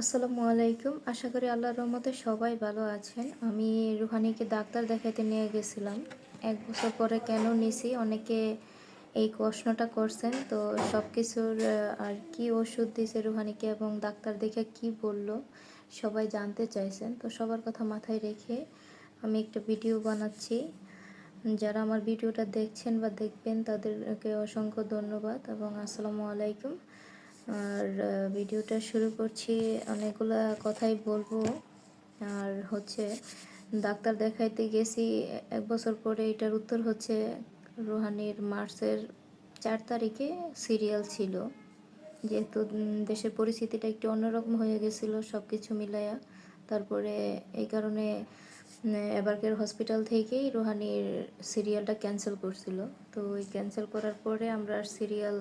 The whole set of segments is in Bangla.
আসসালামু আলাইকুম। আশা করি আল্লাহর রহমতে সবাই ভালো আছেন। আমি রুহানিকে ডাক্তার দেখাতে নিয়ে গেছিলাম। এক বছর পরে কেন নিছি? অনেকে এই প্রশ্নটা করছেন। তো সব কিছুর আর কি ওষুধ দিয়েছে রুহানিকে এবং ডাক্তার দেখে কি বলল, সবাই জানতে চাইছেন। তো সবার কথা মাথায় রেখে আমি একটা ভিডিও বানাচ্ছি। যারা আমার ভিডিওটা দেখছেন বা দেখবেন, তাদেরকে অসংখ্য ধন্যবাদ এবং আসসালামু আলাইকুম। আর ভিডিওটা শুরু করছি অনেকগুলা কথাই বলব। আর হচ্ছে, ডাক্তার দেখাইতে গেছি, এক বছর পরে এটার উত্তর হচ্ছে, রুহানির মার্চের চার তারিখে সিরিয়াল ছিল। যেহেতু দেশের পরিস্থিতিটা একটু অন্যরকম হয়ে গেছিল সব কিছু মিলায়া তারপরে এই কারণে এবারকের হসপিটাল থেকেই রুহানির সিরিয়ালটা ক্যান্সেল করছিল। তো ওই ক্যান্সেল করার পরে আমরা সিরিয়াল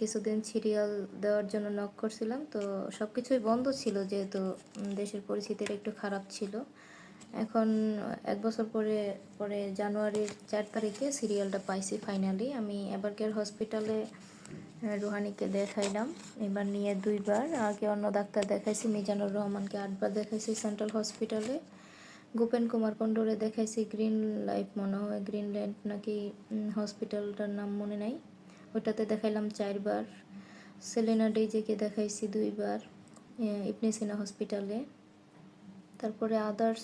কিছুদিন সিরিয়াল দেওয়ার জন্য নক করছিলাম। তো সব কিছুই বন্ধ ছিল যেহেতু দেশের পরিস্থিতিটা একটু খারাপ ছিল। এখন এক বছর পরে পরে জানুয়ারির চার তারিখে সিরিয়ালটা পাইছি ফাইনালি আমি এবার এবারকের হসপিটালে রুহানিকে দেখাইলাম। এবার নিয়ে দুইবার। আগে অন্য ডাক্তার দেখাইছি, মিজানুর রহমানকে আটবার দেখাইছি সেন্ট্রাল হসপিটালে গোপেন কুমার কন্ডোরে দেখাইছি গ্রিন লাইফ মনে হয় গ্রিন ল্যান্ড নাকি হসপিটালটার নাম মনে নাই। ওটাতে দেখাইলাম চারবার। সেলেনা ডেইজেকে দেখাইছি দুইবার ইবনে সিনা হসপিটালে। তারপরে আদার্স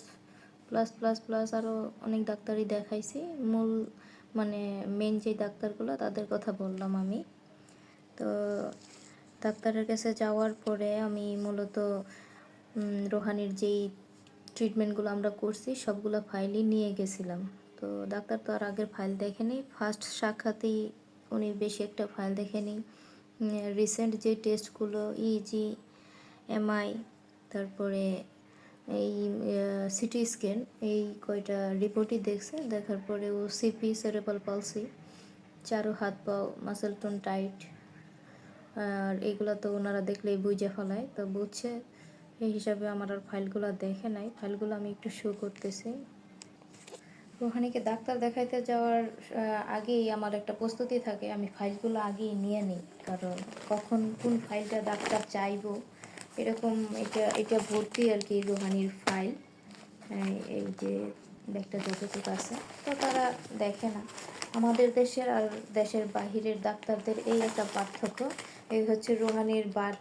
প্লাস প্লাস প্লাস আরও অনেক ডাক্তারই দেখাইছি। মূল মানে মেন যে ডাক্তারগুলো তাদের কথা বললাম আমি। তো ডাক্তারের কাছে যাওয়ার পরে আমি মূলত রোহানির যেই ট্রিটমেন্টগুলো আমরা করছি সবগুলো ফাইলই নিয়ে গেছিলাম। তো ডাক্তার তো আর আগের ফাইল দেখেনি। ফার্স্ট সাক্ষাতেই উনি বেশি একটা ফাইল দেখেনি। রিসেন্ট যে টেস্টগুলো ইজি এমআই তারপরে এই সিটি স্ক্যান এই কয়টা রিপোর্টই দেখছে। দেখার পরে ও সিপি সেরেপাল পালসি চারো হাত পাও মাসেল টোন টাইট আর এইগুলো তো ওনারা দেখলেই বুঝে ফেলায়। তো বুঝছে, এই হিসাবে আমার আর ফাইলগুলো দেখে নাই। ফাইলগুলো আমি একটু শো করতেছি। রোহানিকে ডাক্তার দেখাইতে যাওয়ার আগেই আমার একটা প্রস্তুতি থাকে, আমি ফাইলগুলো আগেই নিয়ে নিই, কারণ কখন কোন ফাইলটা ডাক্তার চাইব, এরকম এটা এটা ভর্তি আর কি রোহানির ফাইল এই- যে ব্যাগটা যতটুকু আছে, তো তারা দেখে না। আমাদের দেশের আর দেশের বাহিরের ডাক্তারদের এই একটা পার্থক্য, এই হচ্ছে রোহানির বার্থ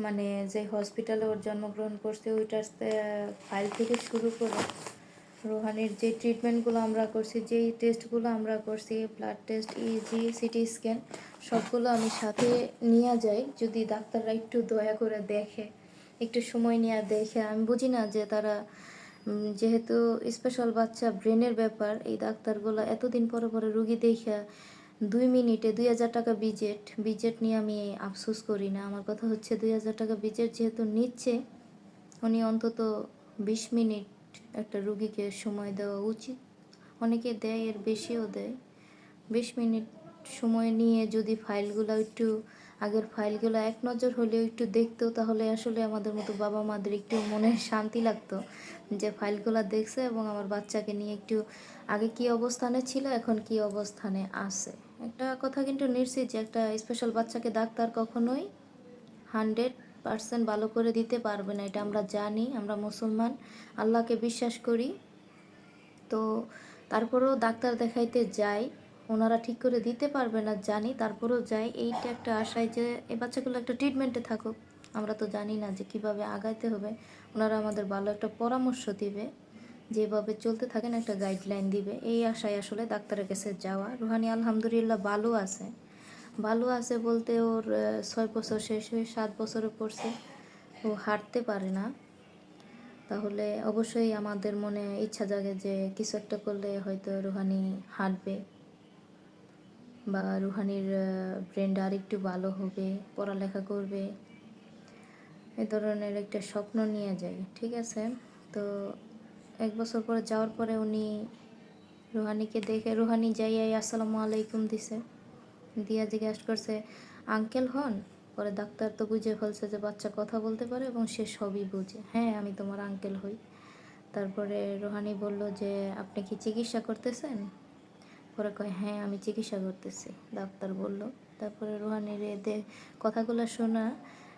মানে যে হসপিটালে ওর জন্মগ্রহণ করছে, ওইটার ফাইল থেকে শুরু করে রোহানির যে ট্রিটমেন্টগুলো আমরা করছি, যেই টেস্টগুলো আমরা করছি blood test ECG CT scan সবগুলো আমি সাথে নিয়ে যাই। যদি ডাক্তাররা একটু দয়া করে দেখে, একটু সময় নিয়ে দেখে। আমি বুঝি না যে তারা যেহেতু স্পেশাল বাচ্চা ব্রেনের ব্যাপার, এই ডাক্তারগুলো এতদিন পরে পরে রুগী দেখা দুই মিনিটে দুই হাজার টাকা বিজেট বিজেট নিয়ে আমি আফসোস করি না। আমার কথা হচ্ছে দুই হাজার টাকা বিজেট যেহেতু নিচ্ছে, উনি অন্তত বিশ মিনিট একটা রুগীকে সময় দেওয়া উচিত। অনেকে দেয়, এর বেশিও দেয়। বিশ মিনিট সময় নিয়ে যদি ফাইলগুলো একটু, আগের ফাইলগুলো এক নজর হলেও একটু দেখতো, তাহলে আসলে আমাদের মতো বাবা মাদের একটু মনে শান্তি লাগতো যে ফাইলগুলো দেখছে এবং আমার বাচ্চাকে নিয়ে একটু আগে কি অবস্থানে ছিল, এখন কি অবস্থানে আছে। একটা কথা কিন্তু নিশ্চিত যে একটা স্পেশাল বাচ্চাকে ডাক্তার কখনোই হান্ড্রেড পার্সেন্ট ভালো করে দিতে পারবে না, এটা আমরা জানি, আমরা মুসলমান। আল্লাহকে বিশ্বাস করি। তো তারপরেও ডাক্তার দেখাইতে যাই, ওনারা ঠিক করে দিতে পারবে না, জানি। তারপরেও যাই, এইটা একটা আশায় যে এই বাচ্চাগুলো একটা ট্রিটমেন্টে থাকুক। আমরা তো জানি না যে কীভাবে আগাইতে হবে। ওনারা আমাদের ভালো একটা পরামর্শ দিবে, যেভাবে চলতে থাকেন একটা গাইডলাইন দিবে। এই আশায় আসলে ডাক্তারের কাছে যাওয়া। রুহানি আলহামদুলিল্লাহ ভালো আছে। ভালো আছে বলতে ওর ছয় বছর শেষ হয়ে সাত বছরে পড়ছে। ও হাঁটতে পারে না। তাহলে অবশ্যই আমাদের মনে ইচ্ছা জাগে যে কিছু একটা করলে হয়তো রুহানি হাঁটবে বা রুহানির ব্রেনটা আর একটু ভালো হবে, পড়ালেখা করবে। এ ধরনের একটা স্বপ্ন নিয়ে যাই ঠিক আছে? তো এক বছর পরে যাওয়ার পরে উনি রুহানিকে দেখে, রুহানি যাইয়াই আসসালামু আলাইকুম দিছে। দিয়া জিজ্ঞাসা করছে, আঙ্কেল হন? পরে ডাক্তার তো বুঝে ফেলছে যে বাচ্চা কথা বলতে পারে এবং সে সবই বুঝে। হ্যাঁ আমি তোমার আঙ্কেল হই। তারপরে রোহানি বলল যে, আপনি কি চিকিৎসা করতেছেন? পরে কয় হ্যাঁ আমি চিকিৎসা করতেছি। ডাক্তার বলল। তারপরে রোহানির এদের কথাগুলো শোনা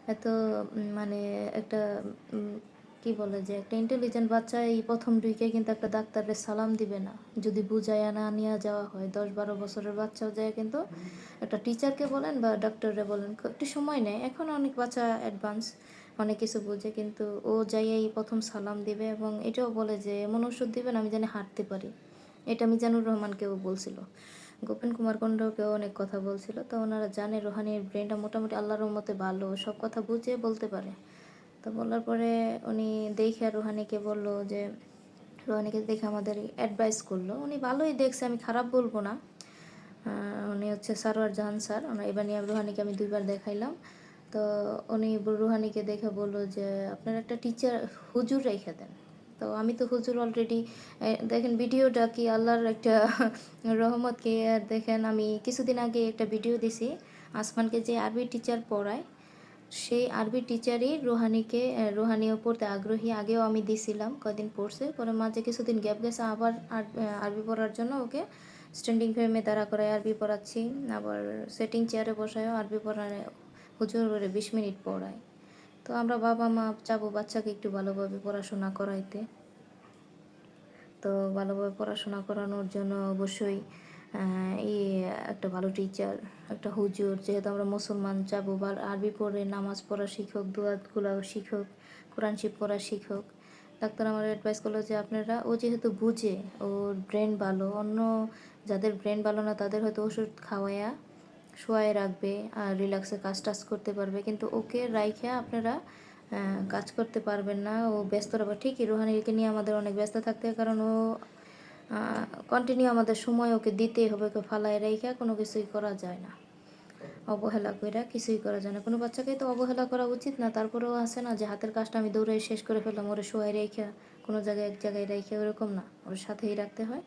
এত মানে একটা কি বলে যে, একটা ইন্টেলিজেন্ট বাচ্চা এই প্রথম দুইকে কিন্তু একটা ডাক্তারের সালাম দিবে না। যদি বুঝাইয়া না নিয়ে যাওয়া হয় দশ বারো বছরের বাচ্চাও যায় কিন্তু একটা টিচারকে বলেন বা ডাক্তাররে বলেন, একটু সময় নেয়। এখন অনেক বাচ্চা অ্যাডভান্স অনেক কিছু বুঝে, কিন্তু ও যাইয়াই প্রথম সালাম দিবে এবং এটাও বলে যে, এমন ওষুধ দিবেন, আমি জানি হাঁটতে পারি। এটা মিজানুর রহমানকেও বলছিল। গোপেন কুমার কণ্ডকেও অনেক কথা বলছিল। তো ওনারা জানে, রোহানির ব্রেনটা মোটামুটি আল্লাহর মতে ভালো। সব কথা বুঝে বলতে পারে। তো বলার পরে উনি দেখে রোহানিকে বলল যে, রোহানিকে দেখে আমাদের অ্যাডভাইস করল। উনি ভালোই দেখছে, আমি খারাপ বলব না। উনি হচ্ছে সারোয়ার জাহান স্যার। ওনার এবার নিয়ে রুহানিকে আমি দুইবার দেখাইলাম। তো উনি রুহানিকে দেখে বলল যে, আপনার একটা টিচার হুজুর রেখে দেন। তো আমি তো হুজুর অলরেডি দেখেন ভিডিওটা কি আল্লাহর একটা রহমতকে, দেখেন আমি কিছুদিন আগে একটা ভিডিও দিছি। আসমানকে যে আরবি টিচার পড়ায় সেই আরবি টিচারই রোহানিকে আহ, রোহানিও পড়তে আগ্রহী আগেও আমি দিছিলাম কদিন পড়ছে। পরে মাঝে কিছুদিন গ্যাপ গেছে আবার আরবি পড়ার জন্য ওকে স্ট্যান্ডিং ফ্রেমে দাঁড়া করায় আরবি পড়াচ্ছি। আবার সেটিং চেয়ারে বসায়ও আরবি পড়ায় হুজুর করে বিশ মিনিট পড়ায়। তো আমরা বাবা মা চাবো বাচ্চাকে একটু ভালোভাবে পড়াশোনা করাইতে। তো ভালোভাবে পড়াশোনা করানোর জন্য অবশ্যই এই একটা ভালো টিচার একটা হুজুর, যেহেতু আমরা মুসলমান, যাব বা আরবি পড়ে, নামাজ পড়া শিক্ষক দুয়াতগুলা শিক্ষক, কোরআন শিব পড়া শিক্ষক। ডাক্তার আমার অ্যাডভাইস করল যে আপনারা, ও যেহেতু বুঝে, ওর ব্রেন ভালো, অন্য যাদের ব্রেন ভালো না, তাদের হয়তো ওষুধ খাওয়ায়া, শোয়ায় রাখবে আর রিল্যাক্সে কাজ টাজ করতে পারবে। কিন্তু ওকে রাইখে আপনারা কাজ করতে পারবেন না, ও ব্যস্ত রাখবে ঠিকই, রোহানিকে নিয়ে আমাদের অনেক ব্যস্ত থাকতে হয়, কারণ ও কন্টিনিউ আমাদের সময় ওকে দিতেই হবে, ওকে ফালায় রেখা কোনো কিছুই করা যায় না। অবহেলা কইরা কিছুই করা যায় না। কোনো বাচ্চাকে তো অবহেলা করা উচিত না, তারপরেও আছে না যে হাতের কাজটা আমি দৌড়ে শেষ করে ফেললাম, ওরে শোয়াই রেখা, কোনো জায়গায় এক জায়গায় রেখে ওরকম না, ওর সাথেই রাখতে হয়।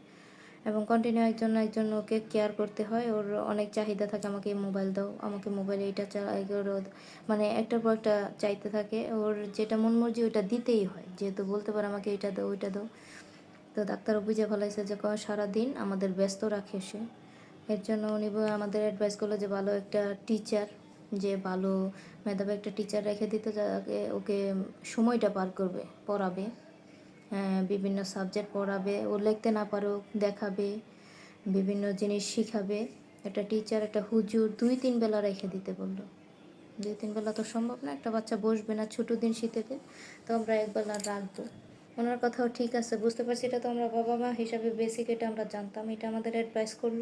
এবং কন্টিনিউ একজন একজন ওকে কেয়ার করতে হয়, ওর অনেক চাহিদা থাকে, আমাকে মোবাইল দাও, আমাকে মোবাইলে এইটা চাই মানে একটার পর একটা চাইতে থাকে, ওর যেটা মন মর্জি ওইটা দিতেই হয়, যেহেতু বলতে পারে আমাকে এইটা দাও, ওইটা দাও। তো ডাক্তারও বুঝে ফেলাইছে যে ক- সারাদিন আমাদের ব্যস্ত রাখে সে। এর জন্য উনি আমাদের অ্যাডভাইস করল যে ভালো একটা টিচার যে ভালো মেধাবী একটা টিচার রেখে দিতে যাকে ওকে সময়টা পার করবে পড়াবে। হ্যাঁ, বিভিন্ন সাবজেক্ট পড়াবে ও লিখতে না পারো দেখাবে বিভিন্ন জিনিস শিখাবে। একটা টিচার একটা হুজুর দুই তিন বেলা রেখে দিতে বলল। দুই তিন বেলা তো সম্ভব না একটা বাচ্চা বসবে না ছোটো দিন শীতেতে তো আমরা একবেলা রাখব। ওনার কথাও ঠিক আছে, বুঝতে পারছি। এটা তো আমরা বাবা মা হিসাবে বেসিক এটা আমরা জানতাম, এটা আমাদের অ্যাডভাইস করল।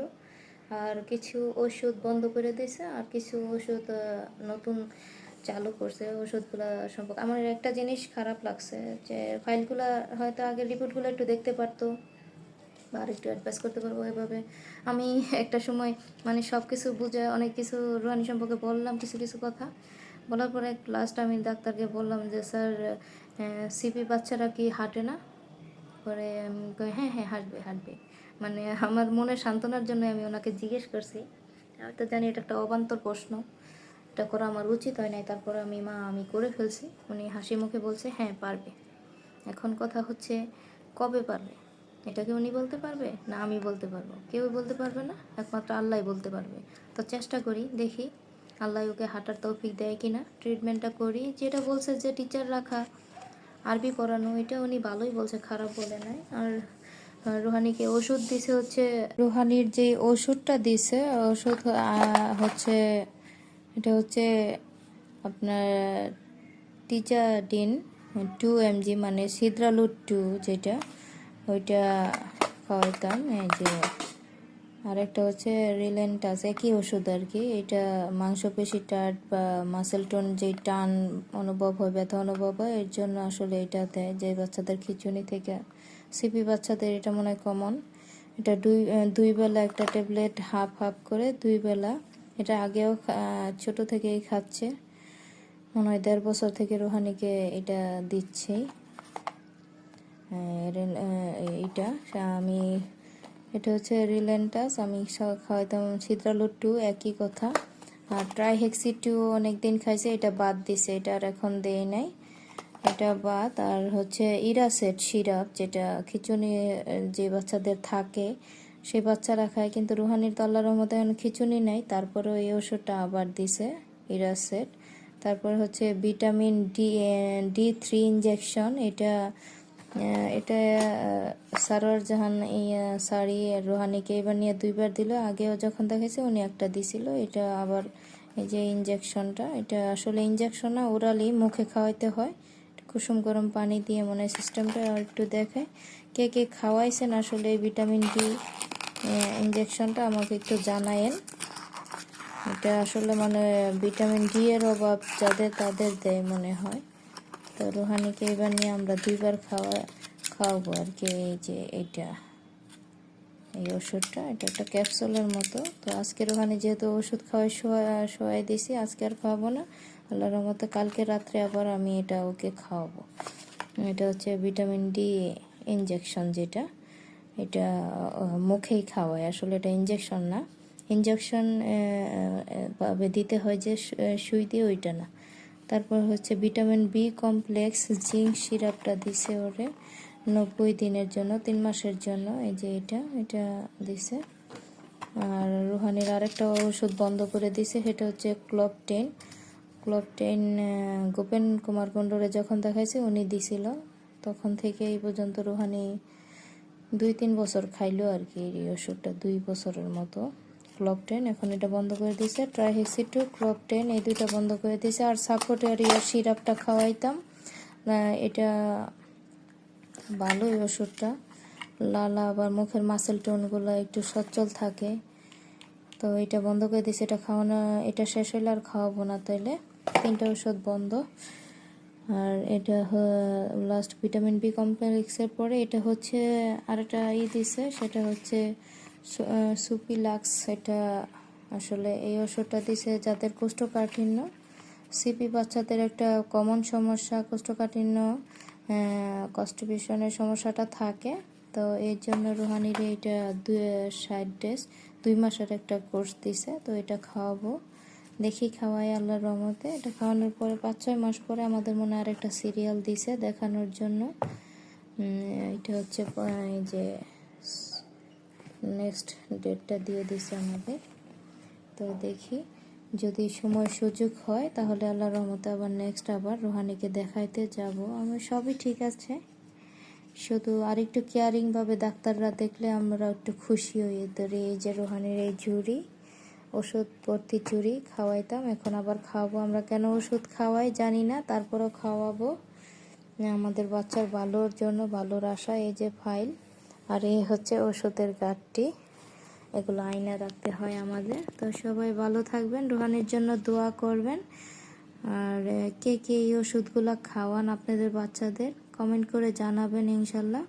আর কিছু ওষুধ বন্ধ করে দিয়েছে, আর কিছু ওষুধ নতুন চালু করছে। ওষুধগুলো সম্পর্কে আমার একটা জিনিস খারাপ লাগছে যে ফাইলগুলো হয়তো আগে রিপোর্টগুলো একটু দেখতে পারতো, বা আর একটু অ্যাডভাইস করতে পারব এভাবে। আমি একটা সময় মানে সব কিছু বুঝে অনেক কিছু রুহানি সম্পর্কে বললাম কিছু কিছু কথা। বলার পরে লাস্ট আমি ডাক্তারকে বললাম যে, স্যার সিপি বাচ্চারা কি হাঁটে না? পরে হ্যাঁ হ্যাঁ হাঁটবে হাঁটবে। মানে আমার মনে সান্ত্বনার জন্য আমি ওনাকে জিজ্ঞেস করছি। আমি তো জানি এটা একটা অবান্তর প্রশ্ন। এটা করা আমার উচিত হয় নাই। তারপর আমি, মা, আমি করে ফেলছি। উনি হাসি মুখে বলছে হ্যাঁ পারবে। এখন কথা হচ্ছে, কবে পারবে? এটা কি উনি বলতে পারবে না আমি বলতে পারব? কেউ বলতে পারবে না, একমাত্র আল্লাহ বলতে পারবে। তো চেষ্টা করি, দেখি আল্লাহ ওকে হাঁটার তৌফিক দেয় কিনা ট্রিটমেন্টটা করি। যেটা বলছে যে টিচার রাখা, আরবি পড়ানো, এটা উনি ভালোই বলছে, খারাপ বলে নাই। আর রুহানিকে ওষুধ দিছে হচ্ছে, রুহানির যে ওষুধটা দিছে, ওষুধ হচ্ছে, এটা হচ্ছে আপনার টিচার ডিন টু এমজি মানে সিদ্রালু টু যেটা, ওইটা খাওয়াইতাম, এই যে আরেকটা হচ্ছে রিলেন্টাস একই ওষুধ আর কি। এটা মাংসপেশি টাট বা মাসেল টোন যে টান অনুভব হয়, ব্যথা অনুভব হয়, এর জন্য আসলে এটা দেয় যে বাচ্চাদের খিচুনি থেকে। সিপি বাচ্চাদের এটা মনে হয় কমন এটা দুই দুই বেলা একটা ট্যাবলেট হাফ হাফ করে দুই বেলা। এটা আগেও ছোট থেকেই খাচ্ছে। মনে হয় দেড় বছর থেকে রোহানিকে এটা দিচ্ছেই এইটা। আমি এটা হচ্ছে রিলেন্টাস, আমি খাওয়াইতাম টু একই কথা। আর ট্রাইহেক্সি টু অনেক দিন খাইছে, এটা বাদ দিছে, এটা আর এখন দেয় নাই। এটা বাদ, আর হচ্ছে ইরাসেট সিরাপ, যেটা খিচুনি যে বাচ্চাদের থাকে সেই বাচ্চারা খায়, কিন্তু রুহানির তল্লার রহমতে এখন খিচুনি নাই তারপরেও এই ওষুধটা আবার দিছে, ইরাসেট। তারপর হচ্ছে vitamin D D three injection এটা এটা সারোয়ার জাহান এই শাড়ি রোহানিকে এবার নিয়ে দুইবার দিল। আগেও যখন দেখেছে উনি একটা দিছিল, এটা আবার এই যে ইঞ্জেকশনটা এটা আসলে ইঞ্জেকশন না ওরালি মুখে খাওয়াইতে হয়। কুসুম গরম পানি দিয়ে মনে হয় সিস্টেমটা একটু দেখে। কে কে খাওয়াইছেন আসলে ভিটামিন ডি ইঞ্জেকশনটা আমাকে একটু জানায়েন। এটা আসলে মানে ভিটামিন ডি এর অভাব যাদের তাদের দেয় মনে হয়। তো রুহানিকে এবার নিয়ে আমরা দুইবার খাওয়া, খাওয়াবো আর কি। এই যে এইটা এই ওষুধটা, এটা একটা ক্যাপসুলের মতো। তো আজকে ওখানে যেহেতু ওষুধ খাওয়াই শোয়া, শোয়াই দিছি আজকে আর খাওয়াবো না। আল্লাহর মতো কালকে রাত্রে আবার আমি এটা ওকে খাওয়াবো। এটা হচ্ছে ভিটামিন ডি ইঞ্জেকশন যেটা, এটা মুখেই খাওয়ায়। আসলে এটা ইঞ্জেকশন না। ইঞ্জেকশন দিতে হয় যে সুই দিয়ে ওইটা না। তারপর হচ্ছে ভিটামিন বি কমপ্লেক্স, জিঙ্ক, সিরাপটা দিছে ওরে নব্বই দিনের জন্য, তিন মাসের জন্য, এই যে এটা এটা দিছে। আর রুহানির আরেকটা ওষুধ বন্ধ করে দিছে, সেটা হচ্ছে club ten club ten Gopen Kumar কুণ্ডরে যখন দেখাইছে উনি দিছিল, তখন থেকে এই পর্যন্ত রুহানি দুই তিন বছর খাইলো আর কি এই ওষুধটা, দুই বছরের মতো। ক্লব টেন এখন এটা বন্ধ করে দিয়েছে। ট্রাইহেক্সিটু ক্লক টেন এই দুইটা বন্ধ করে দিয়েছে। আর সাপোর্টের ইয়ার সিরাপটা খাওয়াইতাম। এটা ভালোই ওষুধটা। লালা আবার মুখের মাসেল টোনগুলো একটু সচ্ছল থাকে। তো এটা বন্ধ করে দিয়েছে। এটা খাওয়ানো, এটা শেষ হলে আর খাওয়াবো না তাইলে। তিনটা ওষুধ বন্ধ। আর এটা লাস্ট ভিটামিন বি কমপ্লেক্সের পরে এটা হচ্ছে আরেকটা ই দিছে। সেটা হচ্ছে সুপিলাক্স এটা আসলে এই ওষুধটা দিছে যাদের কোষ্ঠকাঠিন্য। সিপি বাচ্চাদের একটা কমন সমস্যা, কোষ্ঠকাঠিন্য কনস্টিপেশনের সমস্যাটা থাকে। তো এর জন্য রুহানির এটা দুই, ষাট ডেজ দুই মাসের একটা কোর্স দিছে, তো এটা খাওয়াবো। দেখি খাওয়াই আল্লাহর রহমতে। এটা খাওয়ানোর পরে পাঁচ, ছয় মাস পরে আমাদের মনে আর একটা সিরিয়াল দিছে দেখানোর জন্য। এটা হচ্ছে এই যে নেক্সট ডেটটা দিয়ে দিছে আমাদের তো দেখি, যদি সময় সুযোগ হয়, তাহলে আল্লাহ রহমতে আবার নেক্সট আবার রোহানিকে দেখাইতে যাব। আমি সবই ঠিক আছে। শুধু আরেকটু কেয়ারিং ভাবে ডাক্তাররা দেখলে আমরা একটু খুশি হই। এদের এই যে রোহানির এই ঝুড়ি ওষুধ ভর্তি ঝুড়ি খাওয়াইতাম, এখন আবার খাওয়াবো। আমরা কেন ওষুধ খাওয়াই জানি না, তারপরও খাওয়াবো। আমাদের বাচ্চার ভালোর জন্য, ভালোর আশা এই যে ফাইল আর এই হচ্ছে ওষুধের গাঠটি এগুলো আয়না রাখতে হয় আমাদের। তো সবাই ভালো থাকবেন, রোহানির জন্য দোয়া করবেন। আর কে কে এই ওষুধগুলো খাওয়ান আপনাদের বাচ্চাদের কমেন্ট করে জানাবেন ইনশাল্লাহ।